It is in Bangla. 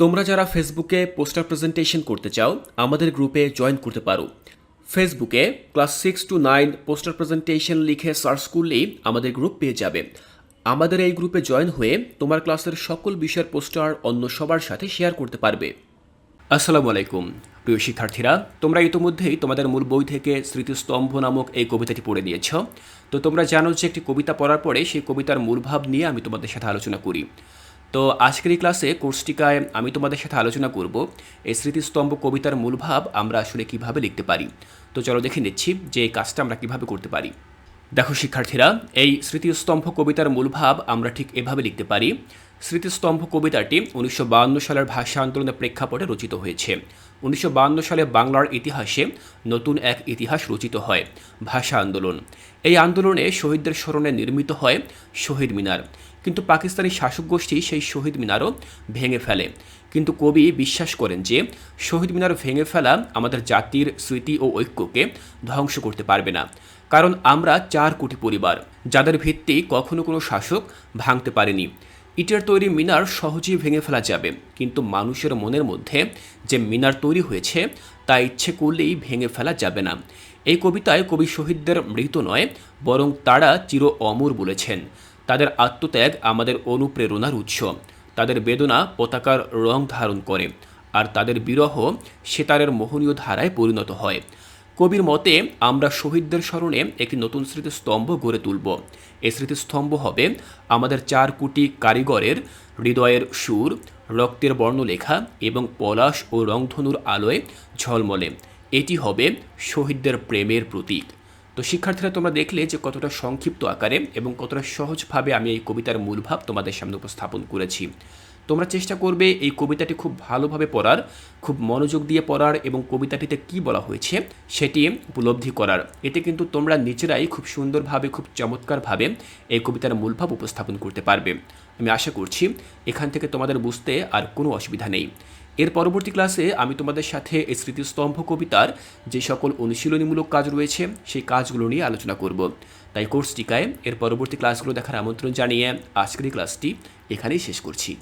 তোমরা যারা ফেসবুকে পোস্টার প্রেজেন্টেশন করতে চাও, আমাদের গ্রুপে জয়েন করতে পারো। ফেসবুকে class six to nine poster presentation লিখে সার্চ করলেই আমাদের গ্রুপ পেয়ে যাবে। আমাদের এই গ্রুপে জয়েন হয়ে তোমার ক্লাসের সকল বিষয়ের পোস্টার অন্য সবার সাথে শেয়ার করতে পারবে। আসসালামু আলাইকুম। প্রিয় শিক্ষার্থীরা, তোমরা ইতিমধ্যেই তোমাদের মূল বই থেকে স্মৃতিস্তম্ভ নামক এই কবিতাটি পড়ে নিয়েছ। তো তোমরা জানো যে একটি কবিতা পড়ার পরে সেই কবিতার মূল ভাব নিয়ে আমি তোমাদের সাথে আলোচনা করি। তো আজকের এই ক্লাসে কোর্সটিকায় আমি তোমাদের সাথে আলোচনা করব, এই স্মৃতিস্তম্ভ কবিতার মূল ভাব আমরা আসলে কীভাবে লিখতে পারি। তো চলো দেখে নিচ্ছি যে এই কাজটা আমরা কীভাবে করতে পারি। দেখো শিক্ষার্থীরা, এই স্মৃতিস্তম্ভ কবিতার মূল ভাব আমরা ঠিক এভাবে লিখতে পারি। স্মৃতিস্তম্ভ কবিতাটি উনিশশো সালের ভাষা আন্দোলনের প্রেক্ষাপটে রচিত হয়েছে। উনিশশো সালে বাংলার ইতিহাসে নতুন এক ইতিহাস রচিত হয়, ভাষা আন্দোলন। এই আন্দোলনে শহীদদের স্মরণে নির্মিত হয় শহীদ মিনার। কিন্তু পাকিস্তানি শাসক গোষ্ঠী সেই শহীদ মিনারও ভেঙে ফেলে। কিন্তু কবি বিশ্বাস করেন যে, শহীদ মিনার ভেঙে ফেলা আমাদের জাতির স্মৃতি ও ঐক্যকে ধ্বংস করতে পারবে না। কারণ আমরা চার কোটি পরিবার, যাদের ভিত্তি কখনো কোনো শাসক ভাঙতে পারেনি। ইটের তৈরি মিনার সহজেই ভেঙে ফেলা যাবে, কিন্তু মানুষের মনের মধ্যে যে মিনার তৈরি হয়েছে, তা ইচ্ছে করলেই ভেঙে ফেলা যাবে না। এই কবিতায় কবি শহীদদের মৃত নয়, বরং তারা চির অমর বলেছেন। তাদের আত্মত্যাগ আমাদের অনুপ্রেরণার উৎস। তাদের বেদনা পতাকার রং ধারণ করে, আর তাদের বিরহ সেতারের মোহনীয় ধারায় পরিণত হয়। কবির মতে, আমরা শহীদদের স্মরণে একটি নতুন স্মৃতিস্তম্ভ গড়ে তুলব। এ স্মৃতিস্তম্ভ হবে আমাদের চার কোটি কারিগরের হৃদয়ের সুর, রক্তের বর্ণলেখা এবং পলাশ ও রংধনুর আলোয় ঝলমলে। এটি হবে শহীদদের প্রেমের প্রতীক। তো শিক্ষার্থীরা, তোমরা দেখলে যে কতটা সংক্ষিপ্ত আকারে এবং কতটা সহজভাবে আমি এই কবিতার মূল ভাব তোমাদের সামনে উপস্থাপন করেছি। তোমরা চেষ্টা করবে এই কবিতাটি খুব ভালোভাবে পড়ার, খুব মনোযোগ দিয়ে পড়ার এবং কবিতাটিতে কি বলা হয়েছে সেটি উপলব্ধি করার। এতে কিন্তু তোমরা নিজেরাই খুব সুন্দরভাবে, খুব চমৎকারভাবে এই কবিতার মূলভাব উপস্থাপন করতে পারবে। আমি আশা করছি এখান থেকে তোমাদের বুঝতে আর কোনো অসুবিধা নেই। এর পরবর্তী ক্লাসে আমি তোমাদের সাথে এই স্মৃতিস্তম্ভ কবিতার যে সকল অনুশীলনীমূলক কাজ রয়েছে, সেই কাজগুলো নিয়ে আলোচনা করব। তাই কোর্স টিকায় এর পরবর্তী ক্লাসগুলো দেখার আমন্ত্রণ জানিয়ে আজকের এই ক্লাসটি এখানেই শেষ করছি।